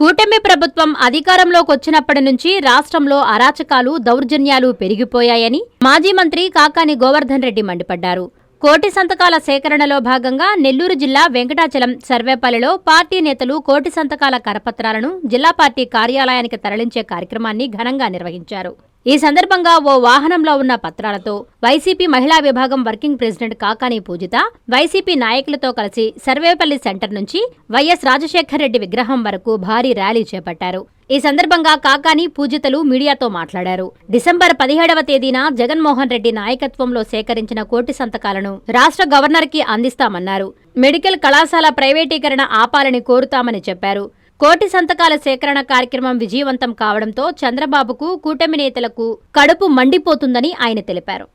కూటమి ప్రభుత్వం అధికారంలోకి వచ్చినప్పటి నుంచి రాష్ట్రంలో అరాచకాలు దౌర్జన్యాలు పెరిగిపోయాయని మాజీ మంత్రి కాకాని గోవర్ధన్ రెడ్డి మండిపడ్డారు. కోటి సంతకాల సేకరణలో భాగంగా నెల్లూరు జిల్లా వెంకటాచలం సర్వేపల్లిలో పార్టీ నేతలు కోటి సంతకాల కరపత్రాలను జిల్లా పార్టీ కార్యాలయానికి తరలించే కార్యక్రమాన్ని ఘనంగా నిర్వహించారు. ఈ సందర్భంగా ఓ వాహనంలో ఉన్న పత్రాలతో వైసీపీ మహిళా విభాగం working president Kakani Poojitha YCP నాయకులతో కలిసి సర్వేపల్లి సెంటర్ నుంచి వైఎస్ రాజశేఖర్ రెడ్డి విగ్రహం వరకు భారీ ర్యాలీ చేపట్టారు. ఈ సందర్భంగా కాకాని పూజితలు మీడియాతో మాట్లాడారు. డిసెంబర్ పదిహేడవ తేదీన జగన్మోహన్ రెడ్డి నాయకత్వంలో సేకరించిన కోటి సంతకాలను రాష్ట్ర గవర్నర్కి అందిస్తామన్నారు. మెడికల్ కళాశాల ప్రైవేటీకరణ ఆపాలని కోరుతామని చెప్పారు. కోటి సంతకాల సేకరణ కార్యక్రమం విజయవంతం కావడంతో చంద్రబాబుకు కూటమి నేతలకు కడుపు మండిపోతుందని ఆయన తెలిపారు.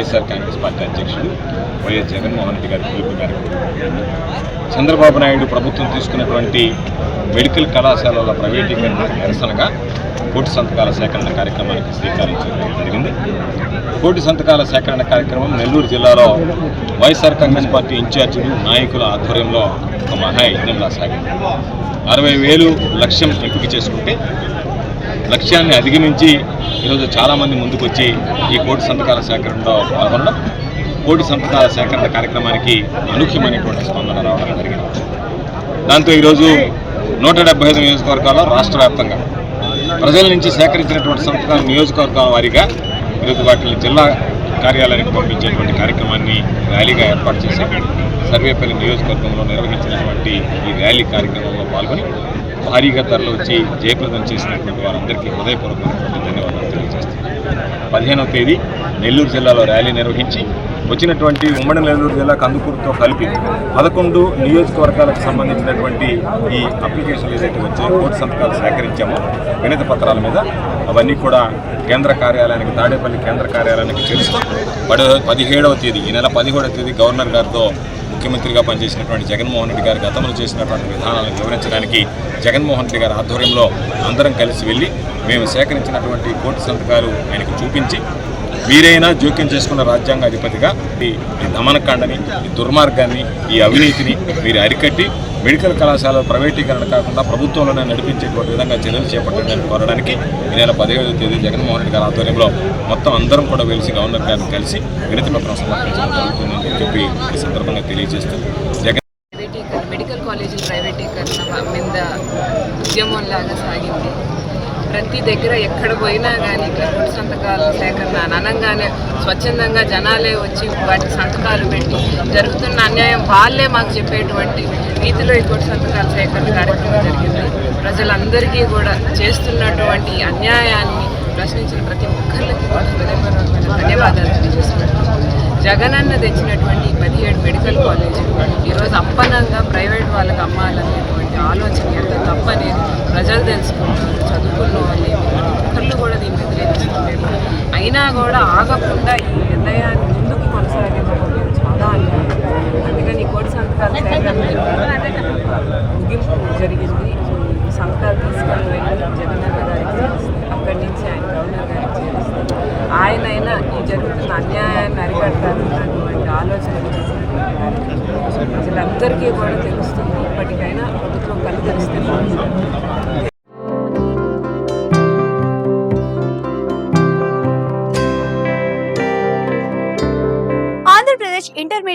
వైఎస్ఆర్ కాంగ్రెస్ పార్టీ అధ్యక్షుడు వైఎస్ జగన్మోహన్ రెడ్డి గారి పిలుపు మేరకు చంద్రబాబు నాయుడు ప్రభుత్వం తీసుకున్నటువంటి మెడికల్ కళాశాలల ప్రైవేటీకరణ నిరసనగా కోటి సంతకాల సేకరణ కార్యక్రమానికి శ్రీకారం చుట్టడం జరిగింది. కోటి సంతకాల సేకరణ కార్యక్రమం నెల్లూరు జిల్లాలో వైఎస్ఆర్ కాంగ్రెస్ పార్టీ ఇన్ఛార్జీలు నాయకుల ఆధ్వర్యంలో ఒక మహాయజ్ఞంలా సాగింది. అరవై వేలు లక్ష్యం ఎంపిక చేసుకుంటే లక్ష్యాన్ని అధిగమించి ఈరోజు చాలామంది ముందుకు వచ్చి ఈ కోటి సంతకాల సేకరణలో పాల్గొనడం కోటి సంతకాల సేకరణ కార్యక్రమానికి అనూహ్యమైనటువంటి స్పందన రావడం జరిగింది. దాంతో ఈరోజు నూట డెబ్బై ఐదు నియోజకవర్గాల్లో రాష్ట్ర వ్యాప్తంగా ప్రజల నుంచి సేకరించినటువంటి సంతకాల నియోజకవర్గాల వారీగా ఈరోజు వాటిని జిల్లా కార్యాలయానికి పంపించేటువంటి కార్యక్రమాన్ని ర్యాలీగా ఏర్పాటు చేసి సర్వేపల్లి నియోజకవర్గంలో నిర్వహించినటువంటి ఈ ర్యాలీ కార్యక్రమంలో పాల్గొని భారీగా ధరలు వచ్చి జయప్రదం చేసినటువంటి వారందరికీ హృదయపూర్వకమైనటువంటి ధన్యవాదాలు తెలియజేస్తున్నాను. పదిహేనవ తేదీ నెల్లూరు జిల్లాలో ర్యాలీ నిర్వహించి వచ్చినటువంటి ఉమ్మడి నెల్లూరు జిల్లా కందుకూరుతో కలిపి పదకొండు నియోజకవర్గాలకు సంబంధించినటువంటి ఈ అప్లికేషన్లు ఏదైతే వచ్చాయో కోర్టు సంతకాలు సేకరించామో వినతి పత్రాల మీద అవన్నీ కూడా కేంద్ర కార్యాలయానికి తాడేపల్లి కేంద్ర కార్యాలయానికి చేరుస్తూ. పది పదిహేడవ తేదీ ఈ నెల పదిహేడవ తేదీ గవర్నర్ గారితో ముఖ్యమంత్రిగా పనిచేసినటువంటి జగన్మోహన్ రెడ్డి గారు గతంలో చేసినటువంటి విధానాలను వివరించడానికి జగన్మోహన్ రెడ్డి గారి ఆధ్వర్యంలో అందరం కలిసి వెళ్ళి మేము సేకరించినటువంటి కోర్టు సంతకాలు ఆయనకు చూపించి వీరైనా జోక్యం చేసుకున్న రాజ్యాంగ అధిపతిగా ఈ దమనకాండని ఈ దుర్మార్గాన్ని ఈ అవినీతిని మీరు అరికట్టి మెడికల్ కళాశాల ప్రైవేటీకరణ కాకుండా ప్రభుత్వంలోనే నడిపించేటువంటి విధంగా చర్యలు చేపట్టడానికి కోరడానికి ఈ నెల పదిహేడవ తేదీ జగన్మోహన్ రెడ్డి గారి ఆధ్వర్యంలో మొత్తం అందరం కూడా వెలిసి గవర్నర్ గారిని కలిసి వినతి పత్రం సమర్పించడం జరుగుతుందని చెప్పి ఈ సందర్భంగా తెలియజేస్తూ జగన్ మెడికల్ కాలేజీల ప్రైవేటీకరణ మీద ఉద్యమంలాగా సాగింది. ప్రతి దగ్గర ఎక్కడ పోయినా కానీ ఎప్పుడు సంతకాల సేకరణ అనగానే స్వచ్ఛందంగా జనాలే వచ్చి వాటికి సంతకాలు పెట్టి జరుగుతున్న అన్యాయం వాళ్ళే మాకు చెప్పేటువంటి రీతిలో ఈ సంతకాల సేకరణ కార్యక్రమం జరిగింది. ప్రజలందరికీ కూడా చేస్తున్నటువంటి అన్యాయాన్ని ప్రశ్నించిన ప్రతి ఒక్కరికి కూడా హృదయపూర్వకమైన ధన్యవాదాలు తెలియజేస్తున్నాను. జగనన్న తెచ్చినటువంటి పదిహేడు మెడికల్ కాలేజీలు ఈరోజు అప్పనంగా ప్రైవేట్ వాళ్ళకి అమ్మాలనేటువంటి అనేది ఆలోచన ఎంత తప్పనేది. ప్రజలు తెలుసుకుంటారు చదువుకున్న వాళ్ళు ఒక్కళ్ళు కూడా దీన్ని వ్యతిరేకిస్తున్నారు అయినా కూడా ఆగకుండా ఈ నిర్ణయాన్ని ముందుకు కొనసాగించడం చాలా అన్యాయం. అందుకని కోటి సంతకాల ముగింపు జరిగింది. సంతకాలు తీసుకొని వెళ్ళి జగనన్న గారికి అక్కడి నుంచి ఆయన గవర్నర్ గారికి చేస్తారు ఆయనైనా ఈ జరుగుతున్న అన్యాయాన్ని అరికడతారన్నటువంటి ఆలోచన చేసినటువంటి వారికి ప్రజలందరికీ కూడా తెలుస్తుంది ఇప్పటికైనా ప్రభుత్వం కళ్ళు తెరిస్తే